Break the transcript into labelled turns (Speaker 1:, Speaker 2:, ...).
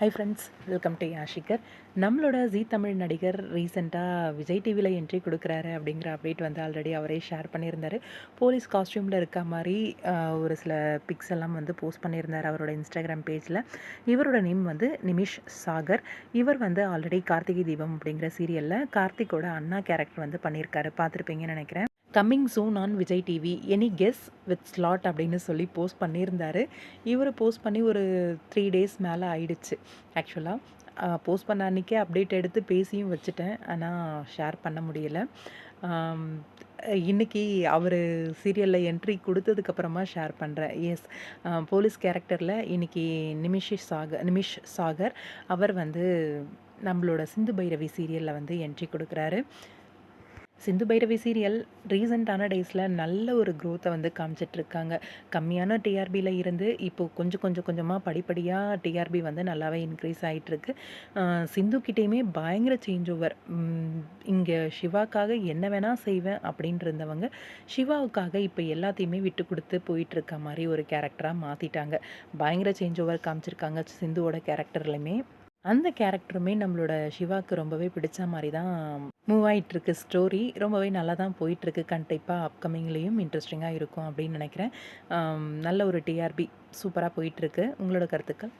Speaker 1: High friends welcome to யாஷிகர் நம்மளோட Zee Tamil நடிகர் ரீசெண்டாக விஜய் டிவியில் என்ட்ரி கொடுக்குறாரு அப்படிங்கிற அப்டேட் வந்து ஆல்ரெடி அவரே ஷேர் பண்ணியிருந்தார். போலீஸ் காஸ்டியூமில் இருக்க மாதிரி ஒரு சில பிக்ஸ் எல்லாம் வந்து போஸ்ட் பண்ணியிருந்தார் அவரோட இன்ஸ்டாகிராம் பேஜில் இவரோட நேம் வந்து நிமிஷ் சாகர். இவர் வந்து ஆல்ரெடி கார்த்திகை தீபம் அப்படிங்கிற சீரியலில் கார்த்திகோட அண்ணா கேரக்டர் வந்து பண்ணியிருக்காரு. பார்த்துருப்பீங்கன்னு நினைக்கிறேன். Coming soon on Vijay TV any guess with slot அப்படின்னு சொல்லி போஸ்ட் பண்ணியிருந்தாரு. இவர் போஸ்ட் பண்ணி ஒரு த்ரீ டேஸ் மேலே ஆயிடுச்சு. ஆக்சுவலாக போஸ்ட் பண்ண அன்றைக்கே அப்டேட் எடுத்து பேசியும் வச்சுட்டேன். ஆனால் ஷேர் பண்ண முடியல. இன்றைக்கி இன்னைக்கு அவர் சீரியலில் என்ட்ரி கொடுத்ததுக்கப்புறமா ஷேர் பண்ணுறேன் எஸ் போலீஸ் கேரக்டரில் இன்றைக்கி நிமிஷி சாகர் நிமிஷ் சாகர் அவர் வந்து நம்மளோட சிந்து பைரவி சீரியலில் வந்து என்ட்ரி கொடுக்குறாரு. சிந்து பைரவி சீரியல் ரீசெண்டான டேஸில் நல்ல ஒரு க்ரோத்தை வந்து காமிச்சிட்ருக்காங்க கம்மியான டிஆர்பியில் இருந்து இப்போது கொஞ்சம் கொஞ்சம் கொஞ்சமாக படிப்படியாக டிஆர்பி வந்து நல்லாவே இன்க்ரீஸ் ஆகிட்டுருக்கு சிந்துக்கிட்டேயுமே பயங்கர சேஞ்ச் ஓவர் இங்கே சிவாக்காக என்ன வேணால் செய்வேன் அப்படின்ட்டு இருந்தவங்க சிவாவுக்காக இப்போ எல்லாத்தையுமே விட்டு கொடுத்து போயிட்டுருக்க மாதிரி ஒரு கேரக்டராக மாற்றிட்டாங்க பயங்கர சேஞ்ச் ஓவர் காமிச்சிருக்காங்க சிந்துவோட கேரக்டர்லையுமே அந்த கேரக்டருமே நம்மளோட சிவாக்கு ரொம்பவே பிடிச்ச மாதிரி தான் மூவ் ஆகிட்டுருக்கு ஸ்டோரி ரொம்பவே நல்லா தான் போயிட்டுருக்கு. கண்டிப்பாக அப்கமிங்லேயும் இன்ட்ரெஸ்டிங்காக இருக்கும் அப்படின்னு நினைக்கிறேன். நல்ல ஒரு டிஆர்பி சூப்பராக போயிட்டுருக்கு. உங்களோட கருத்துக்கள்?